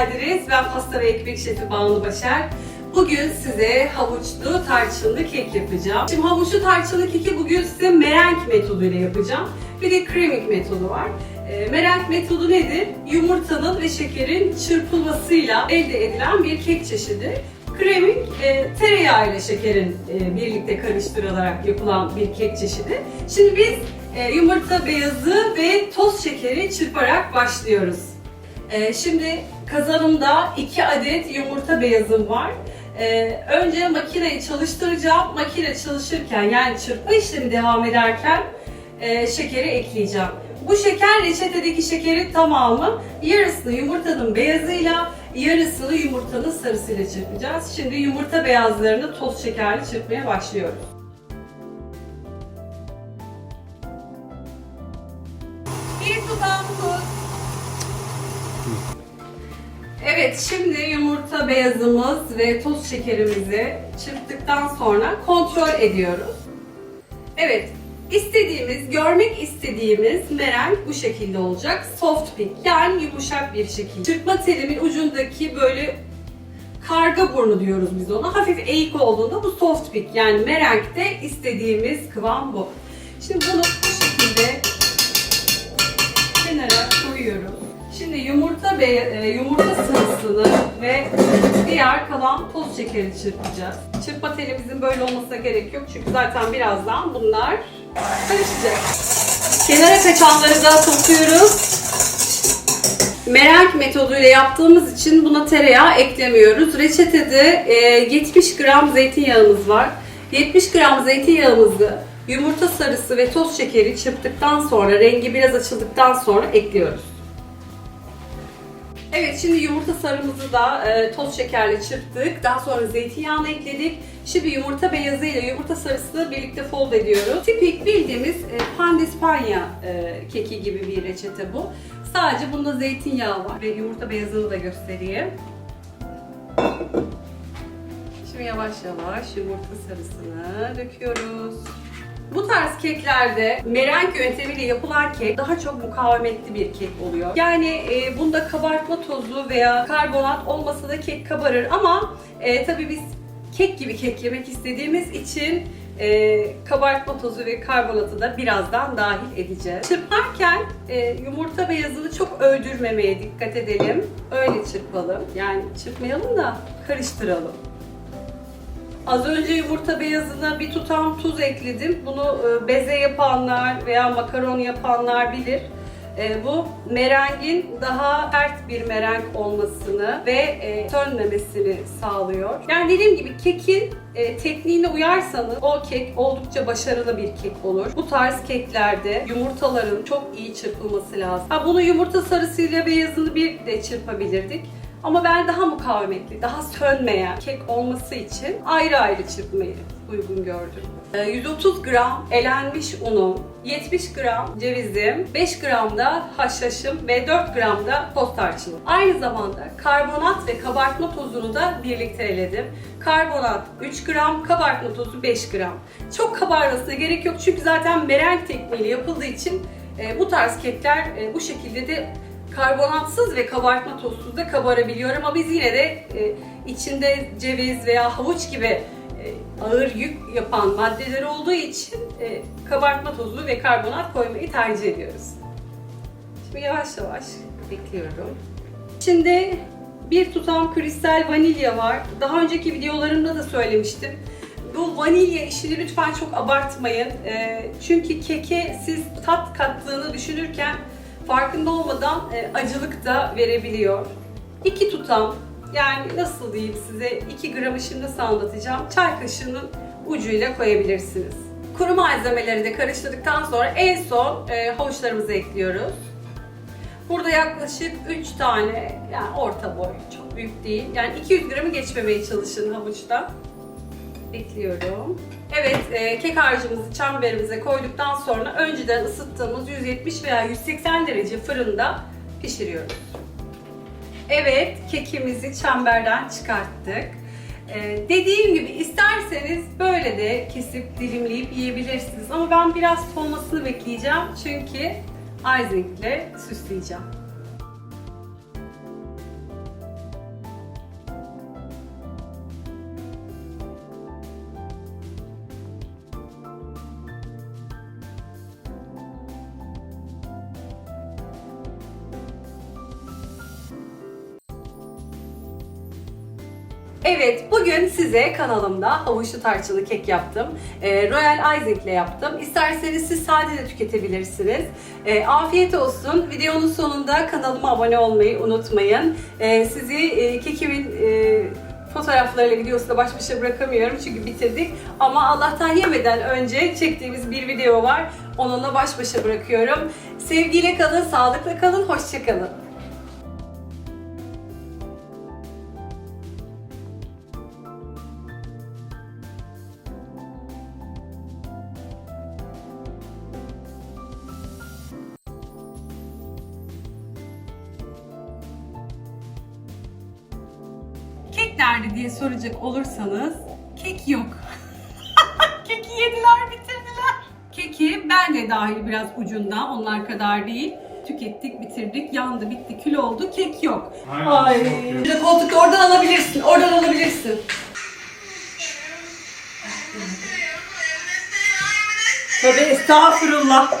geldiniz. Ben pasta ve ekmek şefi Banu Başar. Bugün size havuçlu tarçınlı kek yapacağım. Şimdi havuçlu tarçınlı keki bugün size merenk metoduyla yapacağım. Bir de kremik metodu var. E, merenk metodu nedir? Yumurtanın ve şekerin çırpılmasıyla elde edilen bir kek çeşidi. Kremik e, tereyağı ile şekerin e, birlikte karıştırılarak yapılan bir kek çeşidi. Şimdi biz e, yumurta beyazı ve toz şekeri çırparak başlıyoruz. E, şimdi kazanımda 2 adet yumurta beyazım var. E, önce makineyi çalıştıracağım. Makine çalışırken yani çırpma işlemi devam ederken e, şekeri ekleyeceğim. Bu şeker reçetedeki şekerin tamamı yarısını yumurtanın beyazıyla yarısını yumurtanın sarısıyla çırpacağız. Şimdi yumurta beyazlarını toz şekerli çırpmaya başlıyoruz. Evet, şimdi yumurta beyazımız ve toz şekerimizi çırptıktan sonra kontrol ediyoruz. Evet, istediğimiz, görmek istediğimiz merenk bu şekilde olacak. Soft pink, yani yumuşak bir şekilde. Çırpma telimin ucundaki böyle karga burnu diyoruz biz ona. Hafif eğik olduğunda bu soft pink, yani merenkte istediğimiz kıvam bu. Şimdi bunu bu şekilde kenara koyuyoruz. Şimdi yumurta be e, yumurta sarısını ve diğer kalan toz şekeri çırpacağız. Çırpma telimizin böyle olmasına gerek yok çünkü zaten birazdan bunlar karışacak. Kenara kaçanları da topluyoruz. Merenk metoduyla yaptığımız için buna tereyağı eklemiyoruz. Reçetede e, 70 gram zeytinyağımız var. 70 gram zeytinyağımızı yumurta sarısı ve toz şekeri çırptıktan sonra, rengi biraz açıldıktan sonra ekliyoruz. Evet şimdi yumurta sarımızı da e, toz şekerle çırptık. Daha sonra zeytinyağını ekledik. Şimdi yumurta beyazı ile yumurta sarısını birlikte fold ediyoruz. Tipik bildiğimiz e, pandispanya e, keki gibi bir reçete bu. Sadece bunda zeytinyağı var ve yumurta beyazını da göstereyim. Şimdi yavaş yavaş yumurta sarısını döküyoruz. Bu tarz keklerde merenk yöntemiyle yapılan kek daha çok mukavemetli bir kek oluyor. Yani e, bunda kabartma tozu veya karbonat olmasa da kek kabarır ama e, tabii biz kek gibi kek yemek istediğimiz için e, kabartma tozu ve karbonatı da birazdan dahil edeceğiz. Çırparken e, yumurta beyazını çok öldürmemeye dikkat edelim. Öyle çırpalım. Yani çırpmayalım da karıştıralım. Az önce yumurta beyazına bir tutam tuz ekledim. Bunu e, beze yapanlar veya makaron yapanlar bilir. E, Bu merengin daha sert bir merenk olmasını ve e, sönmemesini sağlıyor. Yani dediğim gibi kekin tekniğine uyarsanız o kek oldukça başarılı bir kek olur. Bu tarz keklerde yumurtaların çok iyi çırpılması lazım. Ha, bunu yumurta sarısıyla beyazını bir de çırpabilirdik. Ama ben daha mukavemetli, daha sönmeyen kek olması için ayrı ayrı çırpmayı uygun gördüm. Ee, 130 gram elenmiş unum, 70 gram cevizim, 5 gram da haşhaşım ve 4 gram da toz tarçınım. Aynı zamanda karbonat ve kabartma tozunu da birlikte eledim. Karbonat 3 gram, kabartma tozu 5 gram. Çok kabarmasına gerek yok çünkü zaten merenk tekniğiyle yapıldığı için e, bu tarz kekler e, bu şekilde de karbonatsız ve kabartma tozsuz da kabarabiliyor ama biz yine de e, içinde ceviz veya havuç gibi e, ağır yük yapan maddeler olduğu için e, kabartma tozu ve karbonat koymayı tercih ediyoruz. Şimdi yavaş yavaş ekliyorum. Şimdi bir tutam kristal vanilya var. Daha önceki videolarımda da söylemiştim. Bu vanilya işini lütfen çok abartmayın. E, çünkü keke siz tat kattığını düşünürken farkında olmadan e, acılık da verebiliyor. 2 tutam yani nasıl diyeyim size 2 gramı şimdi nasıl anlatacağım. Çay kaşığının ucuyla koyabilirsiniz. Kuru malzemeleri de karıştırdıktan sonra en son e, havuçlarımızı ekliyoruz. Burada yaklaşık 3 tane yani orta boy çok büyük değil. Yani 200 gramı geçmemeye çalışın havuçtan. Ekliyorum. Evet, e, kek harcımızı çemberimize koyduktan sonra önceden ısıttığımız 170 veya 180 derece fırında pişiriyoruz. Evet, kekimizi çemberden çıkarttık. E, dediğim gibi isterseniz böyle de kesip dilimleyip yiyebilirsiniz. Ama ben biraz soğumasını bekleyeceğim çünkü icing süsleyeceğim. Evet, bugün size kanalımda havuçlu tarçınlı kek yaptım. Ee, Royal Icing ile yaptım. İsterseniz siz sade de tüketebilirsiniz. Ee, afiyet olsun. Videonun sonunda kanalıma abone olmayı unutmayın. Ee, sizi e, kekimin e, fotoğraflarıyla videosuyla baş başa bırakamıyorum çünkü bitirdik. Ama Allah'tan yemeden önce çektiğimiz bir video var. Onunla baş başa bırakıyorum. Sevgiyle kalın, sağlıkla kalın, hoşça kalın. Nerede diye soracak olursanız kek yok. Keki yediler bitirdiler. Keki ben de dahil biraz ucunda onlar kadar değil. Tükettik, bitirdik, yandı, bitti, kül oldu, kek yok. Aynen, Ay. yok. Koltukta oradan alabilirsin, oradan alabilirsin. Tövbe estağfurullah.